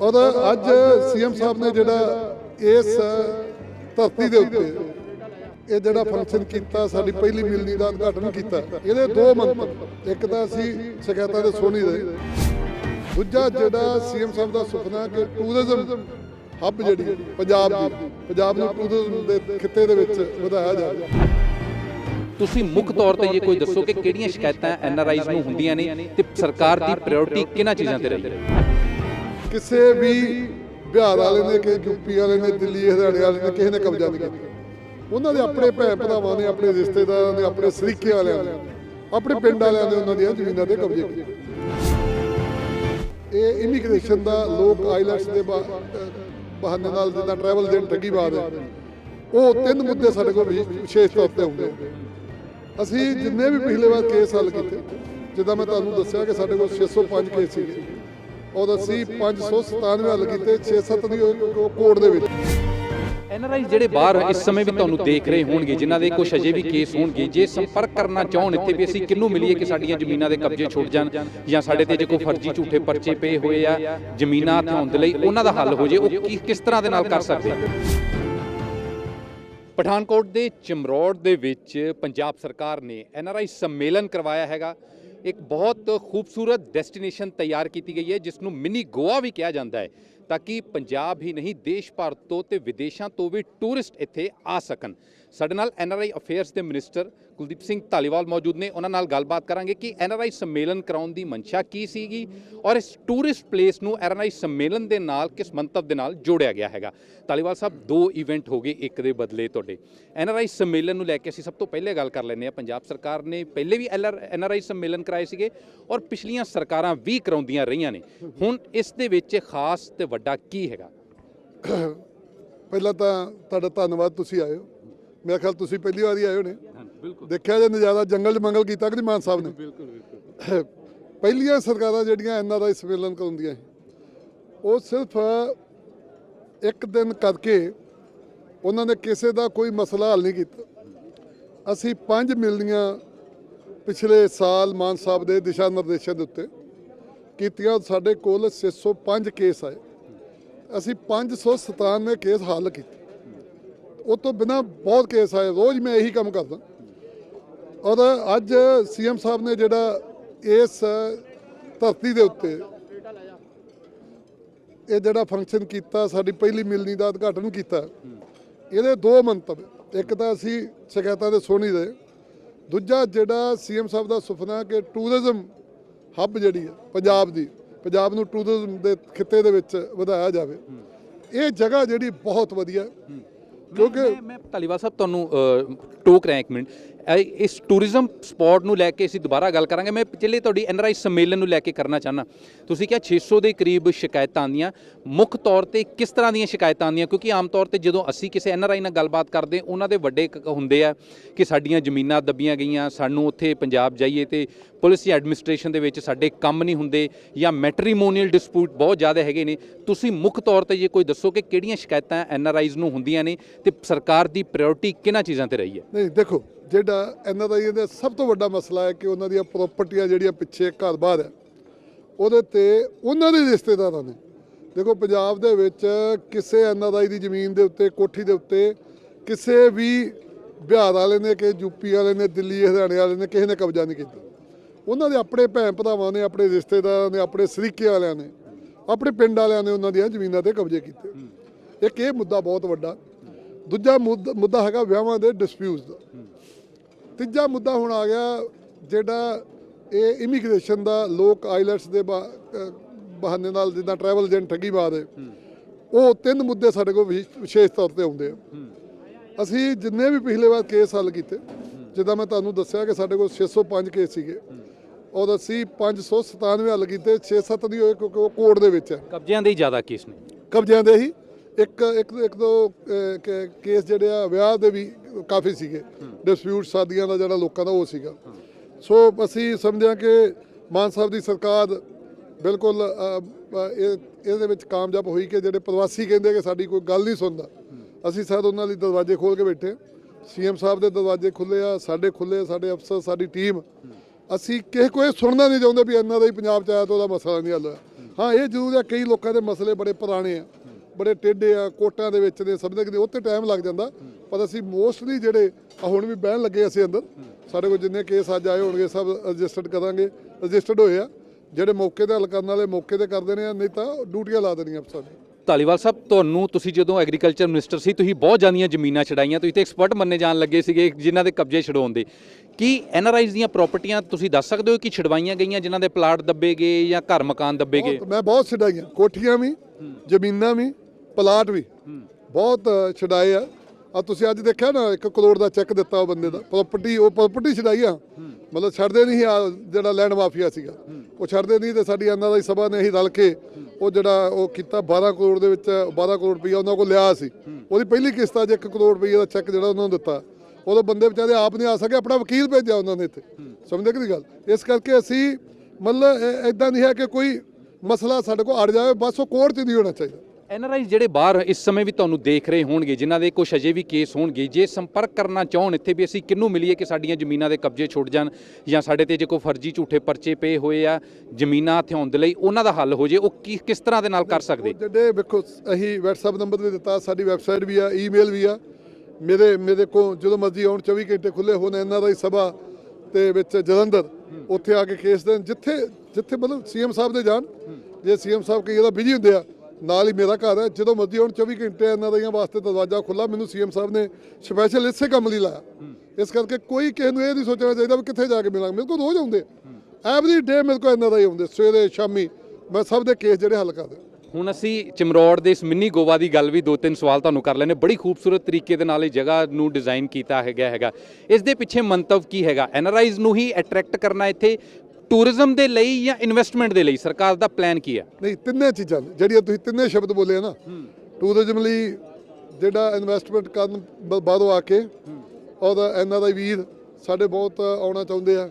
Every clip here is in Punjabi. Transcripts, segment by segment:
ਔਰ ਅੱਜ ਸੀਐਮ ਸਾਹਿਬ ਨੇ ਜਿਹੜਾ ਇਸ ਧਰਤੀ ਦੇ ਉੱਤੇ ਇਹ ਜਿਹੜਾ ਫੰਕਸ਼ਨ ਕੀਤਾ, ਸਾਡੀ ਪਹਿਲੀ ਮਿਲਣੀ ਦਾ ਉਦਘਾਟਨ ਕੀਤਾ, ਇਹਦੇ ਦੋ ਮੰਤਵ ਇੱਕ ਤਾਂ ਅਸੀਂ ਸ਼ਿਕਾਇਤਾਂ ਦੇ ਸੋਨੀ ਦੇ ਦੂਜਾ ਜਿਹੜਾ ਸੀਐਮ ਸਾਹਿਬ ਦਾ ਸੁਪਨਾ ਕਿ ਟੂਰਿਜ਼ਮ ਹੱਬ ਜਿਹੜੀ ਪੰਜਾਬ ਦੀ, ਪੰਜਾਬ ਨੂੰ ਟੂਰਿਜ਼ਮ ਦੇ ਖਿੱਤੇ ਦੇ ਵਿੱਚ ਵਧਾਇਆ ਜਾਵੇ। ਤੁਸੀਂ ਮੁੱਖ ਤੌਰ ਤੇ ਇਹ ਕੋਈ ਦੱਸੋ ਕਿ ਕਿਹੜੀਆਂ ਸ਼ਿਕਾਇਤਾਂ ਐਨਆਰਆਈਜ਼ ਨੂੰ ਹੁੰਦੀਆਂ ਨੇ ਤੇ ਸਰਕਾਰ ਦੀ ਪ੍ਰਾਇੋਰਟੀ ਕਿਹਨਾਂ ਚੀਜ਼ਾਂ ਤੇ ਰਹੀ ਹੈ? ਕਿਸੇ ਵੀ ਬਿਹਾਰ ਵਾਲੇ ਨੇ ਕਿ ਯੂਪੀ ਵਾਲੇ ਨੇ, ਦਿੱਲੀ, ਹਰਿਆਣੇ ਵਾਲੇ ਨੇ, ਕਿਸੇ ਨੇ ਕਬਜ਼ਾ ਨਹੀਂ ਕੀਤਾ। ਉਹਨਾਂ ਦੇ ਆਪਣੇ ਭੈਣ ਭਰਾਵਾਂ ਨੇ, ਆਪਣੇ ਰਿਸ਼ਤੇਦਾਰਾਂ ਨੇ, ਆਪਣੇ ਸਰੀਕੇ ਵਾਲਿਆਂ ਨੇ, ਆਪਣੇ ਪਿੰਡ ਵਾਲਿਆਂ ਨੇ ਉਹਨਾਂ ਦੀਆਂ ਜ਼ਮੀਨਾਂ ਤੇ ਕਬਜ਼ੇ ਕੀਤੇ। ਇਹ ਇਮੀਗ੍ਰੇਸ਼ਨ ਦਾ ਲੋਕ ਆਈਲੈਂਡਸ ਦੇ ਬਹਾਨੇ ਨਾਲ ਜਿੱਦਾਂ ਟਰੈਵਲ ਏਜੰਟ ਠੱਗੀ ਬਾਦ ਹੈ। ਉਹ ਤਿੰਨ ਮੁੱਦੇ ਸਾਡੇ ਕੋਲ ਵਿਸ਼ੇਸ਼ ਤੌਰ ਤੇ ਹੁੰਦੇ ਅਸੀਂ ਜਿੰਨੇ ਵੀ ਪਿਛਲੇ ਵਾਰ ਕੇਸ ਹੱਲ ਕੀਤੇ, ਜਿੱਦਾਂ ਮੈਂ ਤੁਹਾਨੂੰ ਦੱਸਿਆ ਕਿ ਸਾਡੇ ਕੋਲ 605 ਕੇਸ ਸੀ ਔਰ ਅਸੀਂ 597 ਹੱਲ ਕੀਤੇ 6-7 ਦੀ ਕੋਰਟ ਦੇ ਵਿੱਚ। ਐਨਆਰਆਈ ਜਿਹੜੇ ਬਾਹਰ ਇਸ ਸਮੇਂ ਵੀ ਤੁਹਾਨੂੰ ਦੇਖ ਰਹੇ ਹੋਣਗੇ, ਜਿਨ੍ਹਾਂ ਦੇ ਕੁਝ ਅਜੇ ਵੀ ਕੇਸ ਹੋਣਗੇ, ਜੇ ਸੰਪਰਕ ਕਰਨਾ ਚਾਹਣ, ਇੱਥੇ ਵੀ ਅਸੀਂ ਕਿਹਨੂੰ ਮਿਲੀਏ ਕਿ ਸਾਡੀਆਂ ਜ਼ਮੀਨਾਂ ਦੇ ਕਬਜ਼ੇ ਛੁੱਟ ਜਾਣ ਜਾਂ ਸਾਡੇ ਤੇ ਜੇ ਕੋਈ ਫਰਜ਼ੀ ਝੂਠੇ ਪਰਚੇ ਪਏ ਹੋਏ ਆ, ਜ਼ਮੀਨਾਂ ਹਥਿਆਉਣ ਦੇ ਲਈ ਉਹਨਾਂ ਦਾ ਹੱਲ ਹੋ ਜੇ, ਉਹ ਕਿਸ ਤਰ੍ਹਾਂ ਦੇ ਨਾਲ ਕਰ ਸਕਦੇ ਪਠਾਨਕੋਟ ਦੇ ਚਮਰੌੜ ਦੇ ਵਿੱਚ ਪੰਜਾਬ ਸਰਕਾਰ ਨੇ ਐਨਆਰਆਈ ਸੰਮੇਲਨ ਕਰਵਾਇਆ ਹੈਗਾ। ਇੱਕ ਬਹੁਤ ਖੂਬਸੂਰਤ ਡੈਸਟੀਨੇਸ਼ਨ ਤਿਆਰ ਕੀਤੀ ਗਈ ਹੈ ਜਿਸ ਨੂੰ ਮਿਨੀ ਗੋਆ ਵੀ ਕਿਹਾ ਜਾਂਦਾ ਹੈ। ਤਾਂ ਕਿ ਪੰਜਾਬ ਹੀ ਨਹੀਂ, ਦੇਸ਼ ਭਰ ਤੋਂ ਤੇ ਵਿਦੇਸ਼ਾਂ ਤੋਂ ਵੀ ਟੂਰਿਸਟ ਇੱਥੇ ਆ ਸਕਣ। ਸਾਡੇ ਨਾਲ ਐਨਆਰਆਈ ਅਫੇਅਰਸ ਦੇ ਮਿਨਿਸਟਰ ਕੁਲਦੀਪ ਸਿੰਘ ਧਾਲੀਵਾਲ ਮੌਜੂਦ ਨੇ। ਉਹਨਾਂ ਨਾਲ ਗੱਲਬਾਤ ਕਰਾਂਗੇ ਕਿ ਐਨਆਰਆਈ ਸੰਮੇਲਨ ਕਰਾਉਣ ਦੀ ਮਨਸ਼ਾ ਕੀ ਸੀਗੀ ਔਰ ਇਸ ਟੂਰਿਸਟ ਪਲੇਸ ਨੂੰ ਐਨਆਰਆਈ ਸੰਮੇਲਨ ਦੇ ਨਾਲ, ਕਿਸ ਮੰਤਵ ਦੇ ਨਾਲ ਜੋੜਿਆ ਗਿਆ ਹੈਗਾ। ਧਾਲੀਵਾਲ ਸਾਹਿਬ, ਦੋ ਇਵੈਂਟ ਹੋ ਗਏ, ਇੱਕ ਦੇ ਬਦਲੇ ਤੁਹਾਡੇ। ਐਨਆਰਆਈ ਸੰਮੇਲਨ ਨੂੰ ਲੈ ਕੇ ਅਸੀਂ ਸਭ ਤੋਂ ਪਹਿਲੇ ਗੱਲ ਕਰ ਲੈਂਦੇ ਹਾਂ। ਪੰਜਾਬ ਸਰਕਾਰ ਨੇ ਪਹਿਲੇ ਵੀ ਐਨਆਰਆਈ ਸੰਮੇਲਨ ਕਰਾਏ ਸੀਗੇ ਔਰ ਪਿਛਲੀਆਂ ਸਰਕਾਰਾਂ ਵੀ ਕਰਾਉਂਦੀਆਂ ਰਹੀਆਂ ਨੇ। ਹੁਣ ਇਸ ਦੇ ਵਿੱਚ ਖਾਸ ਤੇ ਵੱਡਾ ਕੀ ਹੈਗਾ? ਪਹਿਲਾਂ ਤਾਂ ਤੁਹਾਡਾ ਧੰਨਵਾਦ ਤੁਸੀਂ ਆਏ ਹੋ। ਮੇਰਾ ਖਿਆਲ ਤੁਸੀਂ ਪਹਿਲੀ ਵਾਰੀ ਆਏ ਹੋ ਨੇ ਬਿਲਕੁਲ। ਦੇਖਿਆ ਜੇ ਨਜ਼ਾਰਾ ਜੰਗਲ 'ਚ ਮੰਗਲ ਕੀਤਾ ਕਿ ਮਾਨ ਸਾਹਿਬ ਨੇ? ਬਿਲਕੁਲ ਬਿਲਕੁਲ। ਪਹਿਲੀਆਂ ਸਰਕਾਰਾਂ ਜਿਹੜੀਆਂ ਐਨ ਆਰ ਆਈ ਸੰਮੇਲਨ ਕਰਾਉਂਦੀਆਂ ਸੀ ਉਹ ਸਿਰਫ ਇੱਕ ਦਿਨ ਕਰਕੇ ਉਹਨਾਂ ਨੇ ਕਿਸੇ ਦਾ ਕੋਈ ਮਸਲਾ ਹੱਲ ਨਹੀਂ ਕੀਤਾ। ਅਸੀਂ ਪੰਜ ਮਿਲਣੀਆਂ ਪਿਛਲੇ ਸਾਲ ਮਾਨ ਸਾਹਿਬ ਦੇ ਦਿਸ਼ਾ ਨਿਰਦੇਸ਼ਾਂ ਦੇ ਉੱਤੇ ਕੀਤੀਆਂ। ਸਾਡੇ ਕੋਲ 605 ਕੇਸ ਆਏ। ਅਸੀਂ 597 ਕੇਸ ਹੱਲ ਕੀਤੇ। ਉਹ ਤੋਂ ਬਿਨਾ ਬਹੁਤ ਕੇਸ ਆਏ। ਰੋਜ਼ ਮੈਂ ਇਹੀ ਕੰਮ ਕਰਦਾ। ਔਰ ਅੱਜ ਸੀਐਮ ਸਾਹਿਬ ਨੇ ਜਿਹੜਾ ਇਸ ਧਰਤੀ ਦੇ ਉੱਤੇ ਇਹ ਜਿਹੜਾ ਫੰਕਸ਼ਨ ਕੀਤਾ, ਸਾਡੀ ਪਹਿਲੀ ਮਿਲਣੀ ਦਾ ਉਦਘਾਟਨ ਕੀਤਾ, ਇਹਦੇ ਦੋ ਮੰਤਵ। ਇੱਕ ਤਾਂ ਅਸੀਂ ਸ਼ਿਕਾਇਤਾਂ ਦੇ ਸੋਨੀ ਦੇ ਦੂਜਾ ਜਿਹੜਾ ਸੀਐਮ ਸਾਹਿਬ ਦਾ ਸੁਪਨਾ ਕਿ ਟੂਰਿਜ਼ਮ ਹੱਬ ਜਿਹੜੀ ਹੈ, ਪੰਜਾਬ ਦੀ ਪੰਜਾਬ ਨੂੰ ਟੂਰਿਜ਼ਮ ਦੇ ਖਿੱਤੇ ਦੇ ਵਿੱਚ ਵਧਾਇਆ ਜਾਵੇ। ਇਹ ਜਗ੍ਹਾ ਜਿਹੜੀ ਬਹੁਤ ਵਧੀਆ। ਕਿਉਂਕਿ ਮੈਂ ਮੈਂ ਧਾਲੀਵਾਲ ਸਾਹਿਬ ਤੁਹਾਨੂੰ ਟੋਕ ਰਿਹਾ ਇੱਕ ਮਿੰਟ। ਇਹ- ਇਸ ਟੂਰਿਜ਼ਮ ਸਪੌਟ ਨੂੰ ਲੈ ਕੇ ਅਸੀਂ ਦੁਬਾਰਾ ਗੱਲ ਕਰਾਂਗੇ। ਮੈਂ ਪਿਛਲੇ ਤੁਹਾਡੀ ਐਨਆਰਆਈ ਸੰਮੇਲਨ ਨੂੰ ਲੈ ਕੇ ਕਰਨਾ ਚਾਹਨਾ ਤੁਸੀਂ ਕਿਹਾ 600 ਦੇ ਕਰੀਬ ਸ਼ਿਕਾਇਤਾਂ ਆਉਂਦੀਆਂ। ਮੁੱਖ ਤੌਰ ਤੇ ਕਿਸ ਤਰ੍ਹਾਂ ਦੀਆਂ ਸ਼ਿਕਾਇਤਾਂ ਆਉਂਦੀਆਂ? ਕਿਉਂਕਿ ਆਮ ਤੌਰ ਤੇ ਜਦੋਂ ਅਸੀਂ ਕਿਸੇ ਐਨਆਰਆਈ ਨਾਲ ਗੱਲਬਾਤ ਕਰਦੇ, ਉਹਨਾਂ ਦੇ ਵੱਡੇ ਕ- ਹੁੰਦੇ ਆ ਕਿ ਸਾਡੀਆਂ ਜ਼ਮੀਨਾਂ ਦੱਬੀਆਂ ਗਈਆਂ, ਸਾਨੂੰ ਉੱਥੇ ਪੰਜਾਬ ਜਾਈਏ ਤੇ ਪੁਲਿਸ ਜਾਂ ਐਡਮਿਨਿਸਟ੍ਰੇਸ਼ਨ ਦੇ ਵਿੱਚ ਸਾਡੇ ਕੰਮ ਨਹੀਂ ਹੁੰਦੇ ਜਾਂ ਮੈਟਰੀਮੋਨੀਅਲ ਡਿਸਪਿਊਟ ਬਹੁਤ ਜ਼ਿਆਦਾ ਹੈਗੇ ਨੇ। ਤੁਸੀਂ ਮੁੱਖ ਤੌਰ ਤੇ ਜੇ ਕੋਈ ਦੱਸੋ ਕਿ ਕਿਹੜੀਆਂ ਸ਼ਿਕਾਇਤਾਂ ਐਨਆਰਆਈਜ਼ ਨੂੰ ਹੁੰਦੀਆਂ ਨੇ ਤੇ ਸਰਕਾਰ ਦੀ ਪ੍ਰਾਇੋਰਟੀ ਕਿਹਨਾਂ ਚੀਜ਼ਾਂ ਤੇ ਰਹੀ ਹੈ? ਨਹੀਂ, ਦੇਖੋ ਜਿਹੜਾ ਇਹਨਾਂ ਦਾ ਇਹਦਾ ਸਭ ਤੋਂ ਵੱਡਾ ਮਸਲਾ ਹੈ ਕਿ ਉਹਨਾਂ ਦੀਆਂ ਪ੍ਰਾਪਰਟੀਆਂ ਜਿਹੜੀਆਂ ਪਿੱਛੇ ਘਰ ਬਾਹਰ ਹੈ, ਉਹਦੇ ਤੇ ਉਹਨਾਂ ਦੇ ਰਿਸ਼ਤੇਦਾਰਾਂ ਨੇ। ਦੇਖੋ, ਪੰਜਾਬ ਦੇ ਵਿੱਚ ਕਿਸੇ ਐਨਆਰਆਈ ਦੀ ਜ਼ਮੀਨ ਦੇ ਉੱਤੇ, ਕੋਠੀ ਦੇ ਉੱਤੇ ਕਿਸੇ ਵੀ ਬਿਹਾਰ ਵਾਲੇ ਨੇ ਕਿ ਯੂਪੀ ਵਾਲੇ ਨੇ, ਦਿੱਲੀ, ਹਰਿਆਣੇ ਵਾਲੇ ਨੇ ਕਿਸੇ ਨੇ ਕਬਜ਼ਾ ਨਹੀਂ ਕੀਤਾ। ਉਹਨਾਂ ਦੇ ਆਪਣੇ ਭੈਣ ਭਰਾਵਾਂ ਨੇ, ਆਪਣੇ ਰਿਸ਼ਤੇਦਾਰਾਂ ਨੇ, ਆਪਣੇ ਸਰੀਕੇ ਵਾਲਿਆਂ ਨੇ, ਆਪਣੇ ਪਿੰਡ ਵਾਲਿਆਂ ਨੇ ਉਹਨਾਂ ਦੀਆਂ ਜ਼ਮੀਨਾਂ ਤੇ ਕਬਜ਼ੇ ਕੀਤੇ। ਇੱਕ ਇਹ ਮੁੱਦਾ ਬਹੁਤ ਵੱਡਾ। ਦੂਜਾ ਮੁੱਦਾ ਹੈਗਾ ਵਿਆਹਾਂ ਦੇ ਡਿਸਪਿਊਟਸ ਦਾ। ਤੀਜਾ ਮੁੱਦਾ ਹੁਣ ਆ ਗਿਆ ਜਿਹੜਾ ਇਹ ਇਮੀਗ੍ਰੇਸ਼ਨ ਦਾ ਲੋਕ ਆਈਲੈਟਸ ਦੇ ਬਹਾਨੇ ਨਾਲ ਜਿੱਦਾਂ ਟਰੈਵਲ ਏਜੰਟ ਠੱਗੀ ਬਾਦ ਹੈ ਉਹ ਤਿੰਨ ਮੁੱਦੇ ਸਾਡੇ ਕੋਲ ਵਿਸ਼- ਵਿਸ਼ੇਸ਼ ਤੌਰ ਤੇ ਆਉਂਦੇ ਆ। ਅਸੀਂ ਜਿੰਨੇ ਵੀ ਪਿਛਲੇ ਵਾਰ ਕੇਸ ਹੱਲ ਕੀਤੇ ਜਿੱਦਾਂ ਮੈਂ ਤੁਹਾਨੂੰ ਦੱਸਿਆ ਕਿ ਸਾਡੇ ਕੋਲ 605 ਕੇਸ ਸੀਗੇ ਔਰ ਅਸੀਂ 597 ਹੱਲ ਕੀਤੇ 6-7 ਦੀ ਉਹ ਉਹ ਕੋਰਟ ਦੇ ਵਿੱਚ ਹੈ ਕਬਜ਼ਿਆਂ ਦੇ ਹੀ ਜ਼ਿਆਦਾ ਕੇਸ ਨੇ। ਕਬਜ਼ਿਆਂ ਦੇ ਹੀ ਇੱਕ ਇੱਕ ਇੱਕ ਦੋ ਕੇਸ ਜਿਹੜੇ ਆ ਵਿਆਹ ਦੇ ਵੀ ਕਾਫੀ ਸੀਗੇ। ਡਿਸਪਿਊਟ ਸ਼ਾਦੀਆਂ ਦਾ ਜਿਹੜਾ ਲੋਕਾਂ ਦਾ ਉਹ ਸੀਗਾ। ਸੋ ਅਸੀਂ ਸਮਝਿਆ ਕਿ ਮਾਨ ਸਾਹਿਬ ਦੀ ਸਰਕਾਰ ਬਿਲਕੁਲ ਇਹ, ਇਹਦੇ ਵਿੱਚ ਕਾਮਯਾਬ ਹੋਈ ਕਿ ਜਿਹੜੇ ਪ੍ਰਵਾਸੀ ਕਹਿੰਦੇ ਕਿ ਸਾਡੀ ਕੋਈ ਗੱਲ ਨਹੀਂ ਸੁਣਦਾ। ਅਸੀਂ ਸਾਡ ਉਹਨਾਂ ਲਈ ਦਰਵਾਜ਼ੇ ਖੋਲ ਕੇ ਬੈਠੇ ਸੀਐਮ ਸਾਹਿਬ ਦੇ ਦਰਵਾਜ਼ੇ ਖੁੱਲੇ ਆ, ਸਾਡੇ ਖੁੱਲੇ ਸਾਡੇ ਅਫਸਰ, ਸਾਡੀ ਟੀਮ। ਅਸੀਂ ਕਿਸੇ ਕੋਈ ਸੁਣਨਾ ਨਹੀਂ ਚਾਹੁੰਦੇ ਵੀ ਇੰਨਾ ਦਾ ਹੀ ਪੰਜਾਬ ਚ ਆਇਆ ਤਾਂ ਉਹਦਾ ਮਸਲਾ ਨਹੀਂ ਹੱਲ ਹੋਇਆ। ਹਾਂ, ਇਹ ਜ਼ਰੂਰ ਆ, ਕਈ ਲੋਕਾਂ ਦੇ ਮਸਲੇ ਬੜੇ ਪੁਰਾਣੇ ਆ, ਬੜੇ ਟੇਢੇ ਆ, ਕੋਟਾਂ ਦੇ ਵਿੱਚ ਨੇ ਸਮਝਦੇ ਕਿ ਉੱਤੇ ਟਾਈਮ ਲੱਗ ਜਾਂਦਾ। ਪਰ ਅਸੀਂ ਮੋਸਟਲੀ ਜਿਹੜੇ ਹੁਣ ਵੀ ਬਹਿਣ ਲੱਗੇ ਅਸੀਂ ਅੰਦਰ ਸਾਡੇ ਕੋਲ ਜਿੰਨੇ ਕੇਸ ਅੱਜ ਆਏ ਹੋਣਗੇ ਸਭ ਰਜਿਸਟਰਡ ਕਰਾਂਗੇ ਰਜਿਸਟਰਡ ਹੋਏ ਆ। ਜਿਹੜੇ ਮੌਕੇ ਤੇ ਹੱਲ ਕਰਨ ਵਾਲੇ ਮੌਕੇ ਤੇ ਕਰਦੇ ਨੇ ਨਹੀਂ ਤਾਂ ਡਿਊਟੀਆਂ ਲਾ ਦੇਣੀਆਂ ਅਫਸਰ ਧਾਲੀਵਾਲ ਸਾਹਿਬ ਤੁਹਾਨੂੰ ਤੁਸੀਂ ਜਦੋਂ ਐਗਰੀਕਲਚਰ ਮਿਨਿਸਟਰ ਸੀ ਤੁਸੀਂ ਬਹੁਤ ਜ਼ਿਆਦੀਆਂ ਜ਼ਮੀਨਾਂ ਛਡਾਈਆਂ ਤੁਸੀਂ ਤੇ ਐਕਸਪਰਟ ਮੰਨੇ ਜਾਣ ਲੱਗੇ ਸੀਗੇ ਜਿਨ੍ਹਾਂ ਦੇ ਕਬਜ਼ੇ ਛਡਾਉਣ ਦੇ। ਕੀ ਐਨਆਰਆਈਜ਼ ਦੀਆਂ ਪ੍ਰਾਪਰਟੀਆਂ ਤੁਸੀਂ ਦੱਸ ਸਕਦੇ ਹੋ ਕਿ ਛਡਵਾਈਆਂ ਗਈਆਂ ਜਿਨ੍ਹਾਂ ਦੇ ਪਲਾਟ ਦੱਬੇ ਗਏ ਜਾਂ ਘਰ ਮਕਾਨ ਦੱਬੇ ਗਏ? ਮੈਂ ਬਹੁਤ ਛਡਾਈਆਂ। ਕੋਠੀਆਂ ਵੀ ਜ਼ਮੀਨਾਂ ਵੀ ਪਲਾਟ ਵੀ। ਬਹੁਤ ਛਡਾਏ ਆ। ਆ ਤੁਸੀਂ ਅੱਜ ਦੇਖਿਆ ਨਾ 1 ਕਰੋੜ ਦਾ ਚੈੱਕ ਦਿੱਤਾ ਉਹ ਬੰਦੇ ਦਾ, ਪ੍ਰਾਪਰਟੀ, ਉਹ ਪ੍ਰਾਪਰਟੀ ਛਡਾਈ ਆ। ਮਤਲਬ ਛੱਡਦੇ ਨਹੀਂ ਆ ਜਿਹੜਾ ਲੈਂਡ ਮਾਫੀਆ ਸੀਗਾ। ਉਹ ਛੱਡਦੇ ਨਹੀਂ ਤੇ ਸਾਡੀ ਇਹਨਾਂ ਦਾ ਸਭਾ ਨੇ ਅਸੀਂ ਰਲ ਕੇ ਉਹ ਜਿਹੜਾ ਉਹ ਕੀਤਾ 12 ਕਰੋੜ ਦੇ ਵਿੱਚ 12 ਕਰੋੜ ਰੁਪਈਆ ਉਹਨਾਂ ਕੋਲ ਲਿਆ ਸੀ। ਉਹਦੀ ਪਹਿਲੀ ਕਿਸ਼ਤ ਅੱਜ 1 ਕਰੋੜ ਰੁਪਈਆ ਦਾ ਚੈੱਕ ਜਿਹੜਾ ਉਹਨਾਂ ਨੂੰ ਦਿੱਤਾ। ਉਦੋਂ ਬੰਦੇ ਵਿਚਾਰੇ ਆਪ ਨਹੀਂ ਆ ਸਕੇ, ਆਪਣਾ ਵਕੀਲ ਭੇਜਿਆ ਉਹਨਾਂ ਨੇ ਇੱਥੇ। ਸਮਝਦੇ ਕਿ ਗੱਲ? ਇਸ ਕਰਕੇ ਅਸੀਂ ਮਤਲਬ ਇਦਾਂ ਨਹੀਂ ਹੈ ਕਿ ਕੋਈ ਮਸਲਾ ਸਾਡੇ ਕੋਲ ਅੜ ਜਾਵੇ, ਬਸ ਉਹ ਕੋਰਟ 'ਚ ਨਹੀਂ ਹੋਣਾ ਚਾਹੀਦਾ। ਐਨਆਰਆਈ ਜਿਹੜੇ ਬਾਹਰ ਇਸ ਸਮੇਂ ਵੀ ਤੁਹਾਨੂੰ ਦੇਖ ਰਹੇ ਹੋਣਗੇ ਜਿਨ੍ਹਾਂ ਦੇ ਕੁਝ ਅਜੇ ਵੀ ਕੇਸ ਹੋਣਗੇ ਜੇ ਸੰਪਰਕ ਕਰਨਾ ਚਾਹਣ ਇੱਥੇ ਵੀ ਅਸੀਂ ਕਿਹਨੂੰ ਮਿਲੀਏ ਕਿ ਸਾਡੀਆਂ ਜ਼ਮੀਨਾਂ ਦੇ ਕਬਜ਼ੇ ਛੁੱਟ ਜਾਣ ਜਾਂ ਸਾਡੇ ਤੇ ਜੇ ਕੋਈ ਫਰਜ਼ੀ ਝੂਠੇ ਪਰਚੇ ਪਏ ਹੋਏ ਆ ਜ਼ਮੀਨਾਂ ਹਥਿਆਉਣ ਦੇ ਲਈ ਉਹਨਾਂ ਦਾ ਹੱਲ ਹੋ ਜੇ ਉਹ ਕੀ ਕਿਸ ਤਰ੍ਹਾਂ ਦੇ ਨਾਲ ਕਰ ਸਕਦੇ? ਜਿਹੜੇ ਵੇਖੋ ਅਸੀਂ WhatsApp ਨੰਬਰ ਵੀ ਦਿੱਤਾ ਸਾਡੀ ਵੈਬਸਾਈਟ ਵੀ ਆ ਈਮੇਲ ਵੀ ਆ। ਮੇਰੇ ਮੇਰੇ ਕੋ ਜਦੋਂ ਮਰਜ਼ੀ ਆਉਣ 24 ਘੰਟੇ ਖੁੱਲੇ ਹੋਣ ਹੀ ਸਭਾ ਤੇ ਵਿੱਚ ਜਲੰਧਰ ਉੱਥੇ ਆ ਕੇ ਕੇਸ ਦੇਣ ਜਿੱਥੇ ਜਿੱਥੇ ਮਤਲਬ ਸੀਐਮ ਸਾਹਿਬ ਦੇ ਜਾਣ। ਜੇ ਸੀਐਮ ਸਾਹਿਬ ਕਈ ਇਹਦਾ ਬਿਜ਼ੀ ਹੁੰਦੇ ਆ ਨਾਲ ਹੀ ਮੇਰਾ ਘਰ ਹੈ। ਜਦੋਂ ਮਰਜ਼ੀ ਹੁਣ 24 ਘੰਟੇ ਇਹਨਾਂ ਦਾ ਵਾਸਤੇ ਦਰਵਾਜ਼ਾ ਖੁੱਲਾ ਮੈਨੂੰ ਸੀਐਮ ਸਾਹਿਬ ਨੇ ਸਪੈਸ਼ਲ ਇਸੇ ਕੰਮ ਲਈ ਲਾਇਆ। ਇਸ ਕਰਕੇ ਕੋਈ ਕਿਸੇ ਨੂੰ ਇਹ ਨਹੀਂ ਸੋਚਣਾ ਚਾਹੀਦਾ ਵੀ ਕਿੱਥੇ ਜਾ ਕੇ ਮਿਲਾਂਗੇ। ਮੇਰੇ ਕੋਲ ਰੋਜ਼ ਆਉਂਦੇ। ਐਵਰੀ ਡੇ ਮੇਰੇ ਕੋਲ ਇਹਨਾਂ ਦਾ ਹੀ ਆਉਂਦੇ। ਸਵੇਰੇ, ਸ਼ਾਮੀ ਮੈਂ ਸਭ ਦੇ ਕੇਸ ਜਿਹੜੇ ਹੱਲ ਕਰਦਾ ਹੁਣ ਅਸੀਂ ਚਮਰੌੜ ਦੇ ਇਸ ਮਿੰਨੀ ਗੋਵਾ ਦੀ ਗੱਲ ਵੀ ਦੋ ਤਿੰਨ ਸਵਾਲ ਤੁਹਾਨੂੰ ਕਰ ਲੈਣੇ ਬੜੀ ਖੂਬਸੂਰਤ ਤਰੀਕੇ ਦੇ ਨਾਲ ਇਹ ਜਗ੍ਹਾ ਨੂੰ ਡਿਜ਼ਾਈਨ ਕੀਤਾ ਹੈਗਾ ਹੈਗਾ। ਇਸ ਦੇ ਪਿੱਛੇ ਮੰਤਵ ਕੀ ਹੈਗਾ? ਐਨਆਰਆਈਜ਼ ਨੂੰ ਹੀ ਅਟਰੈਕਟ ਕਰਨਾ ਇੱਥੇ। ਟੂਰਿਜ਼ਮ ਦੇ ਲਈ ਜਾਂ ਇਨਵੈਸਟਮੈਂਟ ਦੇ ਲਈ? ਸਰਕਾਰ ਦਾ ਪਲਾਨ ਕੀ ਹੈ? ਨਹੀਂ ਤਿੰਨੇ ਚੀਜ਼ਾਂ ਨੇ। ਜਿਹੜੀਆਂ ਤੁਸੀਂ ਤਿੰਨੇ ਸ਼ਬਦ ਬੋਲੇ ਆ ਨਾ ਟੂਰਿਜ਼ਮ ਲਈ ਜਿਹੜਾ ਇਨਵੈਸਟਮੈਂਟ ਕਰਨ ਬ- ਬਾਹਰੋਂ ਆ ਕੇ ਔਰ ਇਹਨਾਂ ਦਾ ਵੀਰ ਸਾਡੇ ਬਹੁਤ ਆਉਣਾ ਚਾਹੁੰਦੇ ਆ।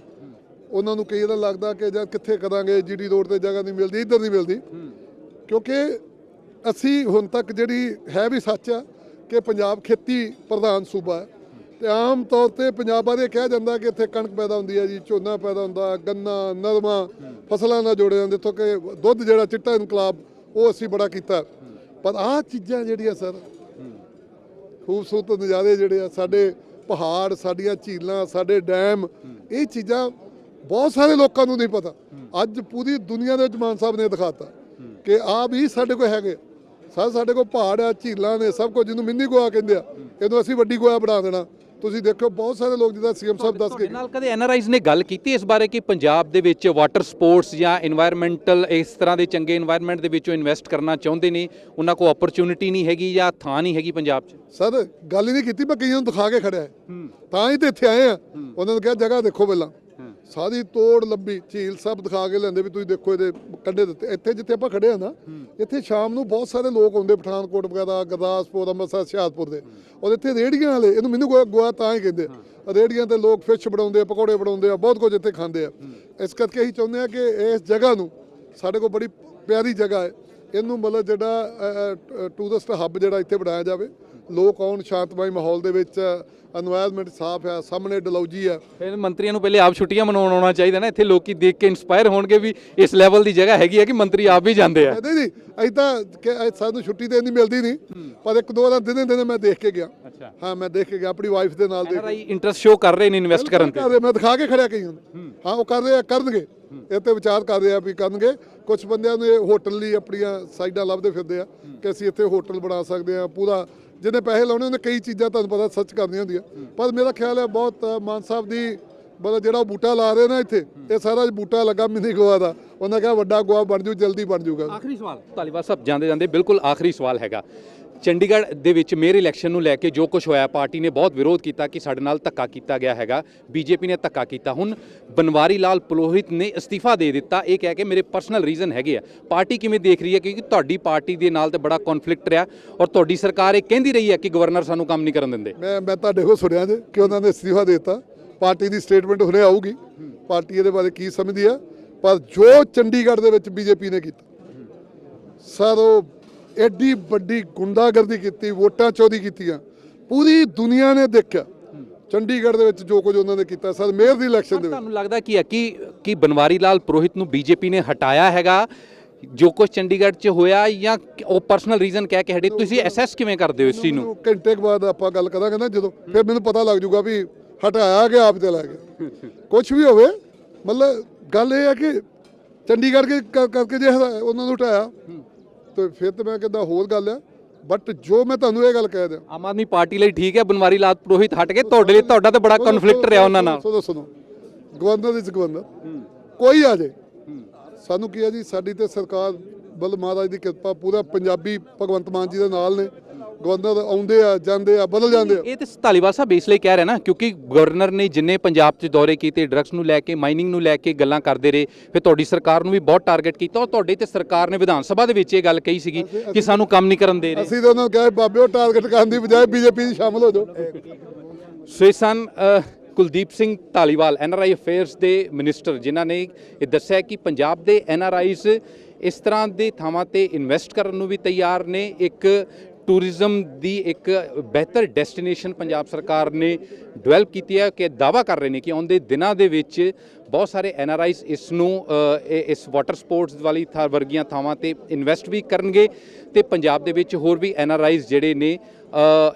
ਉਹਨਾਂ ਨੂੰ ਕਈ ਵਾਰ ਲੱਗਦਾ ਕਿ ਜਾਂ ਕਿੱਥੇ ਕਰਾਂਗੇ ਜੀਡੀ ਰੋਡ ਤੇ ਜਗ੍ਹਾ ਨਹੀਂ ਮਿਲਦੀ ਇੱਧਰ ਨਹੀਂ ਮਿਲਦੀ। ਕਿਉਂਕਿ ਅਸੀਂ ਹੁਣ ਤੱਕ ਜਿਹੜੀ ਹੈ ਵੀ ਸੱਚ ਆ ਕਿ ਪੰਜਾਬ ਖੇਤੀ ਪ੍ਰਧਾਨ ਸੂਬਾ ਹੈ। ਤੇ ਆਮ ਤੌਰ ਤੇ ਪੰਜਾਬ ਬਾਰੇ ਕਿਹਾ ਜਾਂਦਾ ਕਿ ਇੱਥੇ ਕਣਕ ਪੈਦਾ ਹੁੰਦੀ ਹੈ ਜੀ, ਝੋਨਾ ਪੈਦਾ ਹੁੰਦਾ, ਗੰਨਾ, ਨਰਮਾ, ਫਸਲਾਂ ਨਾਲ ਜੋੜੇ ਜਾਂਦੇ, ਇੱਥੋਂ ਕਿ ਦੁੱਧ ਜਿਹੜਾ ਚਿੱਟਾ ਇਨਕਲਾਬ, ਉਹ ਅਸੀਂ ਬੜਾ ਕੀਤਾ। ਪਰ ਆਹ ਚੀਜ਼ਾਂ ਜਿਹੜੀਆਂ ਸਰ, ਖੂਬਸੂਰਤ ਨਜ਼ਾਰੇ ਜਿਹੜੇ ਆ, ਸਾਡੇ ਪਹਾੜ, ਸਾਡੀਆਂ ਝੀਲਾਂ, ਸਾਡੇ ਡੈਮ, ਇਹ ਚੀਜ਼ਾਂ ਬਹੁਤ ਸਾਰੇ ਲੋਕਾਂ ਨੂੰ ਨਹੀਂ ਪਤਾ। ਅੱਜ ਪੂਰੀ ਦੁਨੀਆ ਦੇ ਵਿੱਚ ਮਾਨ ਸਾਹਿਬ ਨੇ ਦਿਖਾਤਾ ਕਿ ਆ ਵੀ ਸਾਡੇ ਕੋਲ ਹੈਗੇ। ਸਰ, ਸਾਡੇ ਕੋਲ ਪਹਾੜ ਆ, ਝੀਲਾਂ ਨੇ, ਸਭ ਕੁਝ ਜਿਹਨੂੰ ਮਿੰਨੀ ਗੋਆ ਕਹਿੰਦੇ ਆ, ਇਹਨੂੰ ਅਸੀਂ ਵੱਡੀ ਗੋਆ ਬਣਾ ਦੇਣਾ। ਤੁਸੀਂ ਦੇਖੋ ਬਹੁਤ ਸਾਰੇ ਲੋਕ ਜਿਹਦਾ ਸੀਐਮ ਸਾਹਿਬ ਦੱਸ ਕੇ ਨਾਲ ਕਦੇ ਐਨਆਰਆਈਜ਼ ਨੇ ਗੱਲ ਕੀਤੀ ਇਸ ਬਾਰੇ ਕਿ ਪੰਜਾਬ ਦੇ ਵਿੱਚ ਵਾਟਰ ਸਪੋਰਟਸ ਜਾਂ এনवायरमेंटਲ ਇਸ ਤਰ੍ਹਾਂ ਦੇ ਚੰਗੇ এনवायरमेंट ਦੇ ਵਿੱਚੋਂ ਇਨਵੈਸਟ ਕਰਨਾ ਚਾਹੁੰਦੇ ਨੇ? ਉਹਨਾਂ ਕੋਲ ਓਪਰਚ्युनिटी ਨਹੀਂ ਹੈਗੀ ਜਾਂ ਥਾਂ ਨਹੀਂ ਹੈਗੀ ਪੰਜਾਬ 'ਚ? ਸਰ ਗੱਲ ਹੀ ਨਹੀਂ ਕੀਤੀ ਮੈਂ ਕਈਆਂ ਨੂੰ ਦਿਖਾ ਕੇ ਖੜਿਆ। ਤਾਂ ਹੀ ਤੇ ਇੱਥੇ ਆਏ ਆ। ਉਹਨਾਂ ਨੂੰ ਕਿਹਾ ਜਗ੍ਹਾ ਦੇਖੋ ਪਹਿਲਾਂ। ਸਾਰੀ ਤੋੜ ਲੰਬੀ ਝੀਲ ਸਭ ਦਿਖਾ ਕੇ ਲੈਂਦੇ ਵੀ ਤੁਸੀਂ ਦੇਖੋ ਇਹਦੇ ਕੰਢੇ ਦਿੱਤੇ। ਇੱਥੇ ਜਿੱਥੇ ਆਪਾਂ ਖੜੇ ਆ ਨਾ ਇੱਥੇ ਸ਼ਾਮ ਨੂੰ ਬਹੁਤ ਸਾਰੇ ਲੋਕ ਆਉਂਦੇ ਪਠਾਨਕੋਟ ਵਗੈਰਾ ਗੁਰਦਾਸਪੁਰ ਅੰਮ੍ਰਿਤਸਰ ਹੁਸ਼ਿਆਰਪੁਰ ਦੇ। ਔਰ ਇੱਥੇ ਰੇੜੀਆਂ ਵਾਲੇ ਇਹਨੂੰ ਮੈਨੂੰ ਗੋਆ ਗੋਆ ਤਾਂ ਹੀ ਕਹਿੰਦੇ ਰੇੜੀਆਂ ਤੇ ਲੋਕ ਫਿਸ਼ ਬਣਾਉਂਦੇ ਆ ਪਕੌੜੇ ਬਣਾਉਂਦੇ ਆ ਬਹੁਤ ਕੁਝ ਇੱਥੇ ਖਾਂਦੇ ਆ। ਇਸ ਕਰਕੇ ਅਸੀਂ ਚਾਹੁੰਦੇ ਆ ਕਿ ਇਸ ਜਗ੍ਹਾ ਨੂੰ ਸਾਡੇ ਕੋਲ ਬੜੀ ਪਿਆਰੀ ਜਗ੍ਹਾ ਹੈ। ਇਹਨੂੰ ਮਤਲਬ ਜਿਹੜਾ ਟੂਰਿਸਟ ਹੱਬ ਜਿਹੜਾ ਇੱਥੇ ਬਣਾਇਆ ਜਾਵੇ। ਲੋਕ ਆਉਣ ਸ਼ਾਂਤਮਈ ਮਾਹੌਲ ਦੇ ਵਿੱਚ এনवायरमेंट ਸਾਫ਼ ਆ ਸਾਹਮਣੇ ਡਲੌਜੀ ਆ ਫਿਰ ਮੰਤਰੀਆਂ ਨੂੰ ਪਹਿਲੇ ਆਪ ਛੁੱਟੀਆਂ ਮਨਾਉਣ ਆਉਣਾ ਚਾਹੀਦਾ ਨਾ ਇੱਥੇ ਲੋਕੀ ਦੇਖ ਕੇ ਇਨਸਪਾਇਰ ਹੋਣਗੇ ਵੀ ਇਸ ਲੈਵਲ ਦੀ ਜਗ੍ਹਾ ਹੈਗੀ ਹੈ ਕਿ ਮੰਤਰੀ ਆਪ ਵੀ ਜਾਂਦੇ ਆ। ਨਹੀਂ ਨਹੀਂ ਐਦਾਂ ਸਾਨੂੰ ਛੁੱਟੀ ਤੇ ਨਹੀਂ ਮਿਲਦੀ ਨਹੀਂ ਪਰ ਇੱਕ ਦੋ ਦਿਨ ਦਿਨੇ ਦਿਨੇ ਮੈਂ ਦੇਖ ਕੇ ਗਿਆ। ਹਾਂ ਮੈਂ ਦੇਖ ਕੇ ਗਿਆ ਆਪਣੀ ਵਾਈਫ ਦੇ ਨਾਲ ਦੇਖ। ਇੰਟਰਸਟ ਸ਼ੋ ਕਰ ਰਹੇ ਨੇ ਇਨਵੈਸਟ ਕਰਨ ਤੇ। ਮੈਂ ਦਿਖਾ ਕੇ ਖੜਿਆ ਕਈ ਹਾਂ। ਉਹ ਕਰ ਆ ਕਰਨਗੇ। ਇਹ ਤੇ ਵਿਚਾਰ ਕਰ ਰਹੇ ਆ ਵੀ ਕਰਨਗੇ। ਕੁਝ ਬੰਦਿਆਂ ਨੂੰ ਇਹ ਹੋਟਲ ਲਈ ਆਪਣੀਆਂ ਸਾਈਡਾਂ ਲੱਭਦੇ ਫਿਰਦੇ ਆ ਕਿ ਅਸੀਂ ਇੱਥੇ ਹੋਟਲ ਬਣਾ ਸਕਦੇ ਆ, ਪੂਰਾ ਜਿਹਨੇ ਪੈਸੇ ਲਾਉਣੇ ਉਹਨੇ ਕਈ ਚੀਜ਼ਾਂ ਤੁਹਾਨੂੰ ਪਤਾ ਸੱਚ ਕਰਨੀਆਂ ਹੁੰਦੀਆਂ। ਪਰ ਮੇਰਾ ਖਿਆਲ ਹੈ ਬਹੁਤ ਮਾਨ ਸਾਹਿਬ ਦੀ ਮਤਲਬ ਜਿਹੜਾ ਉਹ ਬੂਟਾ ਲਾ ਰਹੇ ਨਾ ਇੱਥੇ, ਇਹ ਸਾਰਾ ਬੂਟਾ ਲੱਗਾ ਮਿਨੀ ਗੋਆ ਦਾ ਉਹਨਾਂ ਕਿਹਾ ਵੱਡਾ ਗੋਆ ਬਣ ਜੂ, ਜਲਦੀ ਬਣ ਜੂਗਾ। ਆਖਰੀ ਸਵਾਲ। ਧਾਲੀਵਾਲ ਸਾਹਿਬ ਜਾਂਦੇ ਜਾਂਦੇ ਬਿਲਕੁਲ ਆਖਰੀ ਸਵਾਲ ਹੈਗਾ। ਚੰਡੀਗੜ੍ਹ ਦੇ ਵਿੱਚ ਮੇਅਰ ਇਲੈਕਸ਼ਨ ਨੂੰ ਲੈ ਕੇ ਜੋ ਕੁਝ ਹੋਇਆ, ਪਾਰਟੀ ਨੇ ਬਹੁਤ ਵਿਰੋਧ ਕੀਤਾ ਕਿ ਸਾਡੇ ਨਾਲ ਧੱਕਾ ਕੀਤਾ ਗਿਆ ਹੈਗਾ। ਬੀਜੇਪੀ ਨੇ ਧੱਕਾ ਕੀਤਾ। ਹੁਣ ਬਨਵਾਰੀ ਲਾਲ ਪੁਲੋਹਿਤ ਨੇ ਅਸਤੀਫਾ ਦੇ ਦਿੱਤਾ। ਇਹ ਕਹਿ ਕੇ ਮੇਰੇ ਪਰਸਨਲ ਰੀਜ਼ਨ ਹੈਗੇ ਆ। ਪਾਰਟੀ ਕਿਵੇਂ ਦੇਖ ਰਹੀ ਹੈ? ਕਿਉਂਕਿ ਤੁਹਾਡੀ ਪਾਰਟੀ ਦੇ ਨਾਲ ਤੇ ਬੜਾ ਕਨਫਲਿਕਟ ਰਿਹਾ ਔਰ ਤੁਹਾਡੀ ਸਰਕਾਰ ਇਹ ਕਹਿੰਦੀ ਰਹੀ ਹੈ ਕਿ ਗਵਰਨਰ ਸਾਨੂੰ ਕੰਮ ਨਹੀਂ ਕਰਨ ਦਿੰਦੇ। ਮੈਂ ਮੈਂ ਤੁਹਾਡੇ ਕੋਲ ਸੁਣਿਆ ਜੇ ਕਿ ਉਹਨਾਂ ਨੇ ਅਸਤੀਫਾ ਦੇ ਦਿੱਤਾ। ਪਾਰਟੀ ਦੀ ਸਟੇਟਮੈਂਟ ਹੁਣੇ ਆਊਗੀ। ਪਾਰਟੀ ਇਹਦੇ ਬਾਰੇ ਕੀ ਸਮਝਦੀ ਆ? ਪਰ ਜੋ ਚੰਡੀਗੜ੍ਹ ਦੇ ਵਿੱਚ ਬੀਜੇਪੀ ਨੇ ਕੀਤਾ, ਸਰ ਉਹ ਐਡੀ ਵੱਡੀ ਗੁੰਡਾਗਰਦੀ ਕੀਤੀ ਵੋਟਾਂ ਚੋਰੀ ਕੀਤੀਆਂ। ਪੂਰੀ ਦੁਨੀਆ ਨੇ ਦੇਖਿਆ। ਚੰਡੀਗੜ੍ਹ ਦੇ ਵਿੱਚ ਜੋ ਕੁਝ ਉਹਨਾਂ ਨੇ ਕੀਤਾ ਸਰ ਮੇਅਰ ਦੀ ਇਲੈਕਸ਼ਨ ਦੇ ਵਿੱਚ। ਤੁਹਾਨੂੰ ਲੱਗਦਾ ਕੀ ਹੈ? ਕਿ ਕਿ ਬਨਵਾਰੀ ਲਾਲ ਪੁਰੋਹਿਤ ਨੂੰ ਬੀਜੇਪੀ ਨੇ ਹਟਾਇਆ ਹੈਗਾ? ਜੋ ਕੁਝ ਚੰਡੀਗੜ੍ਹ 'ਚ ਹੋਇਆ ਜਾਂ ਉਹ ਪਰਸਨਲ ਰੀਜ਼ਨ ਕਹਿ ਕੇ ਹਟੇ? ਤੁਸੀਂ ਐਸਐਸ ਕਿਵੇਂ ਕਰਦੇ ਹੋ ਇਸ ਚੀਜ਼ ਨੂੰ? ਘੰਟੇ ਕੁ ਬਾਅਦ ਆਪਾਂ ਗੱਲ ਕਰਾਂਗੇ ਨਾ ਜਦੋਂ ਫਿਰ ਮੈਨੂੰ ਪਤਾ ਲੱਗ ਜਾਊਗਾ ਵੀ ਹਟਾਇਆ ਕਿ ਆਪ ਚਲਾ ਗਿਆ। ਕੁਝ ਵੀ ਹੋਵੇ ਮਤਲਬ ਗੱਲ ਇਹ ਹੈ ਕਿ ਚੰਡੀਗੜ੍ਹ ਕੇ ਕਰ- ਕਰਕੇ ਜੇ ਉਹਨਾਂ ਨੂੰ ਹਟਾਇਆ ਤੇ ਫਿਰ ਤੇ ਮੈਂ ਕਹਿੰਦਾ ਹੋਰ ਗੱਲ ਹੈ। ਬਟ ਜੋ ਮੈਂ ਤੁਹਾਨੂੰ ਇਹ ਗੱਲ ਕਹਿ ਦਿਆਂ। ਆਮ ਆਦਮੀ ਪਾਰਟੀ ਲਈ ਠੀਕ ਹੈ ਬਨਵਾਰੀ ਲਾਲ ਪੁਰੋਹਿਤ ਹਟ ਕੇ ਤੁਹਾਡੇ ਲਈ ਤੁਹਾਡਾ ਤਾਂ ਬੜਾ ਕਨਫਲਿਕਟ ਰਿਹਾ ਉਹਨਾਂ ਨਾਲ। ਸੁਣੋ ਸੁਣੋ ਗਵਰਨਰ ਇਸ ਗਵਰਨਰ। ਕੋਈ ਆ ਜੇ। ਸਾਨੂੰ ਕੀ ਹੈ ਜੀ ਸਾਡੀ ਤੇ ਸਰਕਾਰ ਬਲ ਮਹਾਰਾਜ ਦੀ ਕਿਰਪਾ ਪੂਰਾ ਪੰਜਾਬੀ ਭਗਵੰਤ ਮਾਨ ਜੀ ਦੇ ਨਾਲ ਨੇ। ਗਵਰਨਰ ਆਉਂਦੇ ਆ ਜਾਂਦੇ ਆ ਬਦਲ ਜਾਂਦੇ ਆ। ਇਹ ਤੇ ਧਾਲੀਵਾਲ ਸਾਹਿਬ ਇਸ ਲਈ ਕਹਿ ਰਹੇ ਨਾ ਕਿਉਂਕਿ ਗਵਰਨਰ ਨੇ ਜਿੰਨੇ ਪੰਜਾਬ 'ਚ ਦੌਰੇ ਕੀਤੇ ਡਰੱਗਸ ਨੂੰ ਲੈ ਕੇ ਮਾਈਨਿੰਗ ਨੂੰ ਲੈ ਕੇ ਗੱਲਾਂ ਕਰਦੇ ਰਹੇ ਫਿਰ ਤੁਹਾਡੀ ਸਰਕਾਰ ਨੂੰ ਵੀ ਬਹੁਤ ਟਾਰਗੇਟ ਕੀਤਾ। ਔਰ ਤੁਹਾਡੇ ਤੇ ਸਰਕਾਰ ਨੇ ਵਿਧਾਨ ਸਭਾ ਦੇ ਵਿੱਚ ਇਹ ਗੱਲ ਕਹੀ ਸੀਗੀ ਕਿ ਸਾਨੂੰ ਕੰਮ ਨਹੀਂ ਕਰਨ ਦੇ ਰਹੇ। ਅਸੀਂ ਤਾਂ ਉਹਨਾਂ ਨੂੰ ਕਿਹਾ ਬਾਬਿਓ ਟਾਰਗੇਟ ਕਰਨ ਦੀ ਬਜਾਏ ਬੀਜੇਪੀ 'ਚ ਸ਼ਾਮਲ ਹੋ ਜਾਓ। ਸੋ ਇਹ ਸਨ ਕੁਲਦੀਪ ਸਿੰਘ ਢਾਲੀਵਾਲ ਐਨਆਰਆਈ ਅਫੇਅਰਸ ਦੇ ਮਿਨਿਸਟਰ ਜਿਨ੍ਹਾਂ ਨੇ ਇਹ ਦੱਸਿਆ ਕਿ ਪੰਜਾਬ ਦੇ ਐਨਆਰਆਈਜ਼ ਇਸ ਤਰ੍ਹਾਂ ਦੇ ਥਾਵਾਂ ਤੇ ਇਨਵੈਸਟ ਕਰਨ ਨੂੰ ਵੀ ਤਿਆਰ ਨੇ। ਇੱਕ ਟੂਰਿਜ਼ਮ ਦੀ ਇੱਕ ਬਿਹਤਰ ਡੈਸਟੀਨੇਸ਼ਨ ਪੰਜਾਬ ਸਰਕਾਰ ਨੇ ਡਿਵੈਲਪ ਕੀਤੀ ਹੈ ਕਿ ਦਾਵਾ ਕਰ ਰਹੇ ਨੇ ਕਿ ਆਉਂਦੇ ਦਿਨਾਂ ਦੇ ਵਿੱਚ ਬਹੁਤ ਸਾਰੇ ਐਨਆਰਆਈਜ਼ ਇਸ ਨੂੰ ਇਸ ਵਾਟਰ ਸਪੋਰਟਸ ਵਾਲੀ ਥਾਂ ਵਰਗੀਆਂ ਥਾਵਾਂ ਤੇ ਇਨਵੈਸਟ ਵੀ ਕਰਨਗੇ ਤੇ ਪੰਜਾਬ ਦੇ ਵਿੱਚ ਹੋਰ ਵੀ ਐਨਆਰਆਈਜ਼ ਜਿਹੜੇ ਨੇ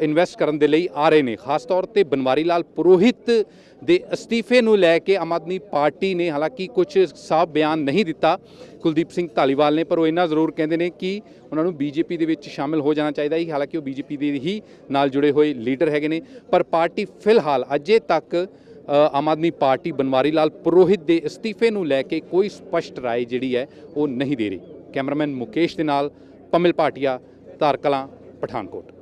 ਇਨਵੈਸਟ ਕਰਨ ਦੇ ਲਈ ਆ ਰਹੇ ਨੇ। ਖਾਸ ਤੌਰ ਤੇ ਬਨਵਾਰੀ ਲਾਲ ਪੁਰੋਹਿਤ ਦੇ ਅਸਤੀਫੇ ਨੂੰ ਲੈ ਕੇ ਆਮ ਆਦਮੀ ਪਾਰਟੀ ਨੇ ਹਾਲਾਂਕਿ ਕੁਝ ਸਾਫ਼ ਬਿਆਨ ਨਹੀਂ ਦਿੱਤਾ। ਕੁਲਦੀਪ ਸਿੰਘ ਧਾਲੀਵਾਲ ਨੇ, ਪਰ ਉਹ ਇੰਨਾ ਜ਼ਰੂਰ ਕਹਿੰਦੇ ਨੇ ਕਿ ਉਹਨਾਂ ਨੂੰ ਬੀਜੇਪੀ ਦੇ ਵਿੱਚ ਸ਼ਾਮਿਲ ਹੋ ਜਾਣਾ ਚਾਹੀਦਾ ਹੈ। ਹਾਲਾਂਕਿ ਉਹ ਬੀਜੇਪੀ ਦੇ ਹੀ ਨਾਲ ਜੁੜੇ ਹੋਏ ਲੀਡਰ ਹੈਗੇ ਨੇ। ਪਰ ਪਾਰਟੀ ਫਿਲਹਾਲ ਅਜੇ ਤੱਕ ਆਮ ਆਦਮੀ ਪਾਰਟੀ ਬਨਵਾਰੀ ਲਾਲ ਪੁਰੋਹਿਤ ਦੇ ਅਸਤੀਫੇ ਨੂੰ ਲੈ ਕੇ ਕੋਈ ਸਪਸ਼ਟ ਰਾਏ ਜਿਹੜੀ ਹੈ ਉਹ ਨਹੀਂ ਦੇ ਰਹੀ। ਕੈਮਰਾਮੈਨ ਮੁਕੇਸ਼ ਦੇ ਨਾਲ ਪਮਿਲ ਭਾਟੀਆ, ਧਾਰਕਲਾਂ, ਪਠਾਨਕੋਟ।